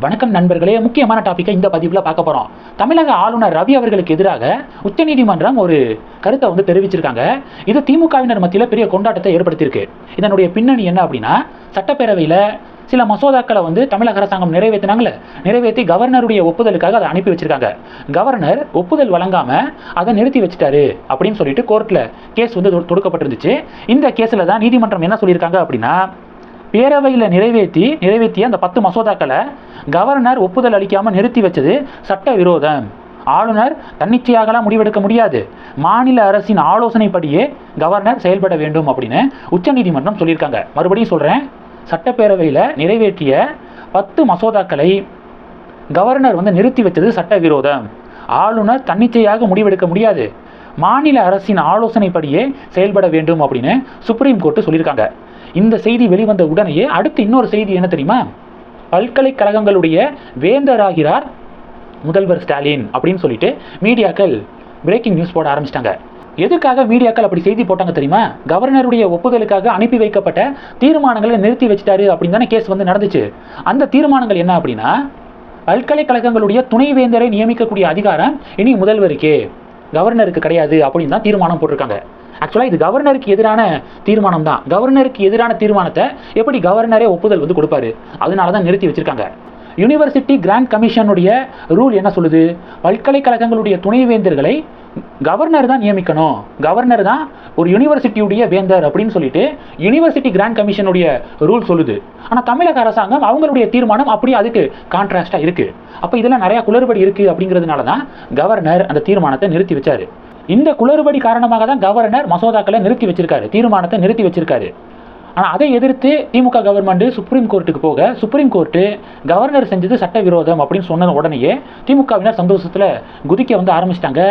வணக்கம் நண்பர்களே முக்கியமான டாப்பிக்கை இந்த பதிவில் பார்க்க போகிறோம் தமிழக ஆளுநர் ரவி அவர்களுக்கு எதிராக உச்சநீதிமன்றம் ஒரு கருத்தை வந்து தெரிவிச்சிருக்காங்க. இது திமுகவினர் மத்தியில் பெரிய கொண்டாட்டத்தை ஏற்படுத்தியிருக்கு. இதனுடைய பின்னணி என்ன அப்படின்னா சட்டப்பேரவையில் சில மசோதாக்களை வந்து தமிழக அரசாங்கம் நிறைவேற்றினாங்களே நிறைவேற்றி கவர்னருடைய ஒப்புதலுக்காக அதை அனுப்பி வச்சிருக்காங்க. கவர்னர் ஒப்புதல் வழங்காம அதை நிறுத்தி வச்சுட்டாரு அப்படின்னு சொல்லிட்டு கோர்ட்டில் கேஸ் வந்து தொ- தொடுக்கப்பட்டிருந்துச்சு. இந்த கேஸில் தான் நீதிமன்றம் என்ன சொல்லியிருக்காங்க அப்படின்னா பேரவையில் நிறைவேற்றி நிறைவேற்றிய அந்த பத்து மசோதாக்களை கவர்னர் ஒப்புதல் அளிக்காமல் நிறுத்தி வச்சது சட்ட விரோதம் ஆளுநர் தன்னிச்சையாகலாம் முடிவெடுக்க முடியாது. மாநில அரசின் ஆலோசனைப்படியே கவர்னர் செயல்பட வேண்டும் அப்படின்னு உச்சநீதிமன்றம் சொல்லியிருக்காங்க. மறுபடியும் சொல்கிறேன் சட்டப்பேரவையில் நிறைவேற்றிய பத்து மசோதாக்களை கவர்னர் வந்து நிறுத்தி வச்சது சட்ட விரோதம் ஆளுநர் தன்னிச்சையாக முடிவெடுக்க முடியாது. மாநில அரசின் ஆலோசனைப்படியே செயல்பட வேண்டும் அப்படின்னு சுப்ரீம் கோர்ட்டு சொல்லியிருக்காங்க. இந்த செய்தி வெளிவந்த உடனேயே அடுத்து இன்னொரு செய்தி என்ன தெரியுமா? பல்கலைக்கழகங்களுடைய வேந்தராகிறார் முதல்வர் ஸ்டாலின் அப்படின்னு சொல்லிட்டு மீடியாக்கள் பிரேக்கிங் நியூஸ் போட ஆரம்பிச்சிட்டாங்க. எதுக்காக மீடியாக்கள் அப்படி செய்தி போட்டாங்க தெரியுமா? கவர்னருடைய ஒப்புதலுக்காக அனுப்பி வைக்கப்பட்ட தீர்மானங்களை நிறுத்தி வச்சிட்டாரு அப்படின்னு தானே கேஸ் வந்து நடந்துச்சு. அந்த தீர்மானங்கள் என்ன அப்படின்னா பல்கலைக்கழகங்களுடைய துணைவேந்தரை நியமிக்கக்கூடிய அதிகாரம் இனி முதல்வருக்கே கவர்னருக்கு கிடையாது அப்படின்னு தான் தீர்மானம் போட்டிருக்காங்க. ஆக்சுவலாக இது கவர்னருக்கு எதிரான தீர்மானம் தான் கவர்னருக்கு எதிரான தீர்மானத்தை எப்படி கவர்னரே ஒப்புதல் வந்து கொடுப்பாரு? அதனால தான் நிறுத்தி வச்சிருக்காங்க. யுனிவர்சிட்டி கிராண்ட் கமிஷனுடைய ரூல் என்ன சொல்லுது? பல்கலைக்கழகங்களுடைய துணைவேந்தர்களை கவர்னர் தான் நியமிக்கணும். கவர்னர் தான் ஒரு யூனிவர்சிட்டியுடைய வேந்தர் அப்படின்னு சொல்லிட்டு யூனிவர்சிட்டி கிராண்ட் கமிஷனுடைய ரூல் சொல்லுது. ஆனால் தமிழக அரசாங்கம் அவங்களுடைய தீர்மானம் அப்படியே அதுக்கு கான்ட்ராஸ்டாக இருக்குது அப்போ இதெல்லாம் நிறையா குளறுபடி இருக்குது அப்படிங்கிறதுனால தான் கவர்னர் அந்த தீர்மானத்தை நிறுத்தி வச்சாரு. இந்த குளறுபடி காரணமாக தான் கவர்னர் மசோதாக்களை நிறுத்தி வச்சிருக்காரு தீர்மானத்தை நிறுத்தி வச்சிருக்காரு. ஆனால் அதை எதிர்த்து திமுக கவர்மெண்ட் சுப்ரீம் கோர்ட்டுக்கு போக சுப்ரீம் கோர்ட்டு கவர்னர் செஞ்சது சட்டவிரோதம் அப்படின்னு சொன்ன உடனேயே திமுகவினர் சந்தோஷத்தில் குதிக்க வந்து ஆரம்பிச்சிட்டாங்க.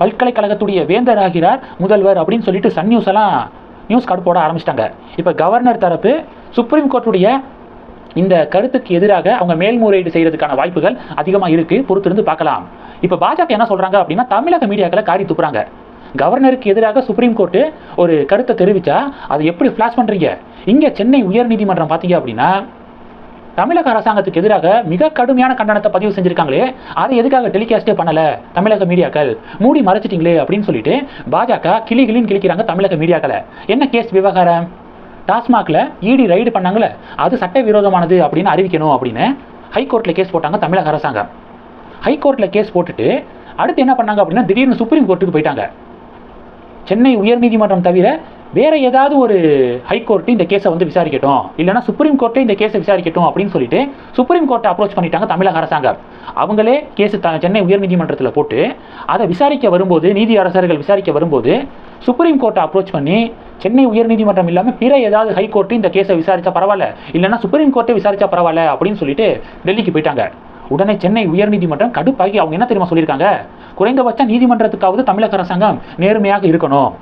பல்கலைக்கழகத்துடைய வேந்தர் ஆகிறார் முதல்வர் அப்படின்னு சொல்லிட்டு சன் நியூஸ் எல்லாம் நியூஸ் கார்டு போட ஆரம்பிச்சிட்டாங்க. இப்போ கவர்னர் தரப்பு சுப்ரீம் கோர்ட்டுடைய இந்த கருத்துக்கு எதிராக அவங்க மேல்முறையீடு செய்யறதுக்கான வாய்ப்புகள் அதிகமாக இருக்கு. பொறுத்திருந்து பார்க்கலாம். இப்போ பாஜக என்ன சொல்றாங்க அப்படின்னா தமிழக மீடியாக்களை காரி துப்புறாங்க. கவர்னருக்கு எதிராக சுப்ரீம் கோர்ட்டு ஒரு கருத்தை தெரிவித்தா அதை எப்படி ஃப்ளாஷ் பண்ணுறீங்க இங்கே சென்னை உயர்நீதிமன்றம் பார்த்தீங்க அப்படின்னா தமிழக அரசாங்கத்துக்கு எதிராக மிக கடுமையான கண்டனத்தை பதிவு செஞ்சுருக்காங்களே அதை எதுக்காக டெலிகாஸ்டே பண்ணல தமிழக மீடியாக்கள்? மூடி மறைச்சிட்டிங்களே அப்படின்னு சொல்லிட்டு பாஜக கிளி கிளின்னு கிழிக்கிறாங்க தமிழக மீடியாக்களை. என்ன கேஸ் விவகாரம்? டாஸ்மாகில் இடி ரைடு பண்ணாங்களே அது சட்டவிரோதமானது அப்படின்னு அறிவிக்கணும் அப்படின்னு ஹைகோர்ட்டில் கேஸ் போட்டாங்க தமிழக அரசாங்கம். ஹைகோர்ட்டில் கேஸ் போட்டுட்டு அடுத்து என்ன பண்ணாங்க அப்படின்னா திடீர்னு சுப்ரீம் கோர்ட்டுக்கு போயிட்டாங்க. சென்னை உயர்நீதிமன்றம் தவிர வேற ஏதாவது ஒரு ஹைகோர்ட்டு இந்த கேஸை வந்து விசாரிக்கட்டும். இல்லைனா சுப்ரீம் கோர்ட்டே இந்த கேஸை விசாரிக்கட்டும் அப்படின்னு சொல்லிட்டு சுப்ரீம் கோர்ட்டை அப்ரோச் பண்ணிட்டாங்க தமிழக அரசாங்கம். அவங்களே கேஸ் சென்னை உயர்நீதிமன்றத்தில் போட்டு அதை விசாரிக்க வரும்போது நீதி அரசர்கள் விசாரிக்க வரும்போது சுப்ரீம் கோர்ட்டை அப்ரோச் பண்ணி சென்னை உயர்நீதிமன்றம் இல்லாமல் பிற ஏதாவது ஹைகோர்ட்டு இந்த கேஸை விசாரித்தா பரவாயில்ல. இல்லைன்னா சுப்ரீம் கோர்ட்டை விசாரிச்சா பரவாயில்ல அப்படின்னு சொல்லிட்டு டெல்லிக்கு போயிட்டாங்க. உடனே சென்னை உயர்நீதிமன்றம் கடுப்பாகி அவங்க என்ன தெரியுமா சொல்லியிருக்காங்க? குறைந்தபட்ச நீதிமன்றத்துக்காவது தமிழக அரசாங்கம் நேர்மையாக இருக்கணும்.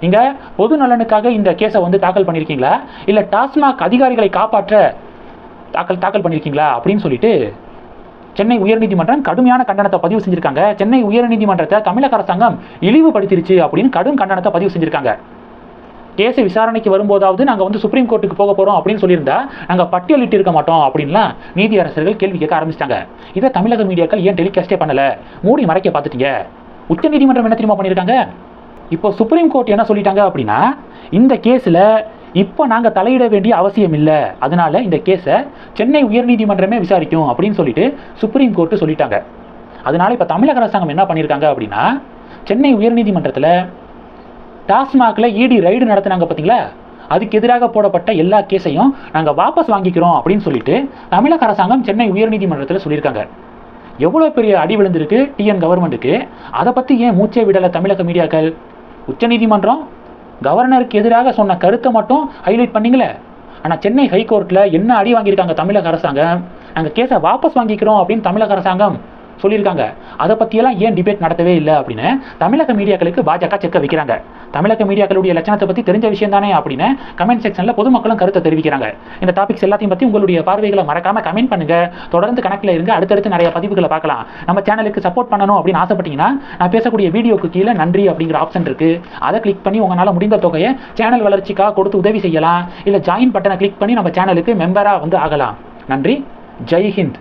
நீங்க பொது நலனுக்காக இந்த கேஸை வந்து தாக்கல் பண்ணியிருக்கீங்களா? இல்லை டாஸ்மாக் அதிகாரிகளை காப்பாற்ற தாக்கல் தாக்கல் பண்ணியிருக்கீங்களா? அப்படின்னு சொல்லிட்டு சென்னை உயர்நீதிமன்றம் கடுமையான கண்டனத்தை பதிவு செஞ்சிருக்காங்க. சென்னை உயர்நீதிமன்றத்தை தமிழக அரசாங்கம் இழிவுபடுத்திருச்சு அப்படின்னு கடும் கண்டனத்தை பதிவு செஞ்சிருக்காங்க. கேஸை விசாரணைக்கு வரும்போதாவது நாங்கள் வந்து சுப்ரீம் கோர்ட்டுக்கு போக போகிறோம் அப்படின்னு சொல்லியிருந்தா நாங்கள் பட்டியலிட்டு இருக்க மாட்டோம் அப்படின்லாம் நீதி அரசர்கள் கேள்வி கேட்க ஆரம்பிச்சிட்டாங்க. இதை தமிழக மீடியாக்கள் ஏன் டெலிகாஸ்டே பண்ணல? மூடி மறைக்க பார்த்துட்டீங்க. உச்ச நீதிமன்றம் என்ன தெரியுமா பண்ணியிருக்காங்க? இப்போ சுப்ரீம் கோர்ட் என்ன சொல்லிட்டாங்க அப்படின்னா இந்த கேஸில் இப்போ நாங்கள் தலையிட வேண்டிய அவசியம் இல்லை. அதனால இந்த கேஸை சென்னை உயர்நீதிமன்றமே விசாரிக்கும் அப்படின்னு சொல்லிட்டு சுப்ரீம் கோர்ட்டு சொல்லிட்டாங்க. அதனால இப்போ தமிழக அரசாங்கம் என்ன பண்ணியிருக்காங்க அப்படின்னா சென்னை உயர்நீதிமன்றத்தில் டாஸ்மாகில் இடி ரைடு நடத்துனாங்க பார்த்தீங்களா அதுக்கு எதிராக போடப்பட்ட எல்லா கேஸையும் நாங்கள் வாபஸ் வாங்கிக்கிறோம் அப்படின்னு சொல்லிட்டு தமிழக அரசாங்கம் சென்னை உயர்நீதிமன்றத்தில் சொல்லியிருக்காங்க எவ்வளோ பெரிய அடி விழுந்திருக்கு டிஎன் கவர்மெண்ட்டுக்கு அதை பற்றி ஏன் மூச்சே விடலை தமிழக மீடியாக்கள்? உச்சநீதிமன்றம் கவர்னருக்கு எதிராக சொன்ன கருத்தை மட்டும் ஹைலைட் பண்ணிங்களே? ஆனால் சென்னை ஹைகோர்ட்டில் என்ன அடி வாங்கியிருக்காங்க தமிழக அரசாங்கம்? நாங்கள் கேஸை வாபஸ் வாங்கிக்கிறோம் அப்படின்னு தமிழக அரசாங்கம் சொல்லியிருக்காங்க. அதை பற்றியெல்லாம் ஏன் டிபேட் நடத்தவே இல்லை அப்படின்னு தமிழக மீடியாக்களுக்கு பாஜக செக்க வைக்கிறாங்க. தமிழக மீடியாக்களுடைய லட்சணத்தை பற்றி தெரிஞ்ச விஷயம் தானே அப்படின்னு கமெண்ட் செக்ஷனில் பொதுமக்களும் கருத்தை தெரிவிக்கிறாங்க. இந்த டாபிக்ஸ் எல்லாத்தையும் பற்றி உங்களுடைய பார்வைகளை மறக்காமல் கமெண்ட் பண்ணுங்க. தொடர்ந்து கணக்கில் இருங்க. அடுத்தடுத்து நிறைய பதிவுகளை பார்க்கலாம். நம்ம சேனலுக்கு சப்போர்ட் பண்ணணும் அப்படின்னு ஆசைப்பட்டீங்கன்னா நான் பேசக்கூடிய வீடியோக்கு கீழே நன்றி அப்படிங்கிற ஆப்ஷன் இருக்கு. அதை கிளிக் பண்ணி உங்களால் முடிந்த தொகையை சேனல் வளர்ச்சிக்காக கொடுத்து உதவி செய்யலாம். இல்லை ஜாயின் பட்டனை கிளிக் பண்ணி நம்ம சேனலுக்கு மெம்பராக வந்து ஆகலாம். நன்றி. ஜெய் ஹிந்த்.